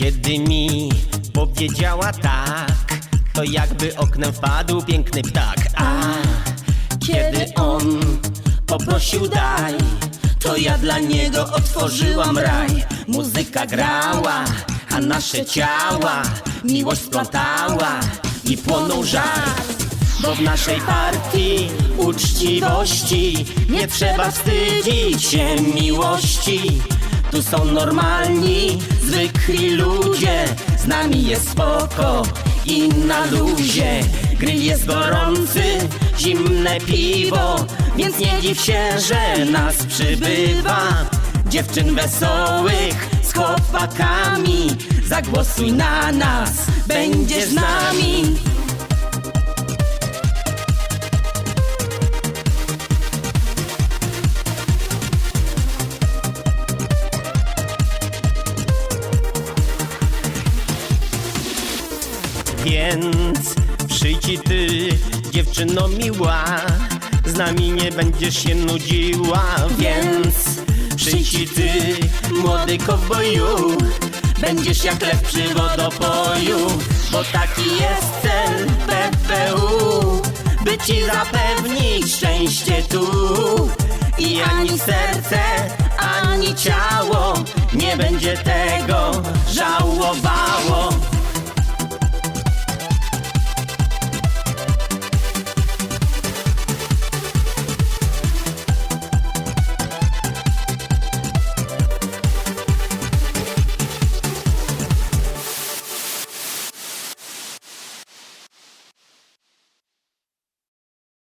Kiedy mi powiedziała tak, to jakby oknem wpadł piękny ptak. A kiedy on poprosił daj, to ja dla niego otworzyłam raj. Muzyka grała, a nasze ciała miłość splatała i płonął żar. Bo w naszej partii uczciwości nie trzeba wstydzić się miłości. Tu są normalni, zwykli ludzie, z nami jest spoko i na luzie. Grill jest gorący, zimne piwo, więc nie dziw się, że nas przybywa. Dziewczyn wesołych z chłopakami, zagłosuj na nas, będziesz z nami. Więc przyjdź i ty, dziewczyno miła, z nami nie będziesz się nudziła. Więc przyjdź i ty, młody kowboju, będziesz jak lew przy wodopoju, bo taki jest cel PPU, by ci zapewnić szczęście tu. I ani serce, ani ciało nie będzie tego żałowało.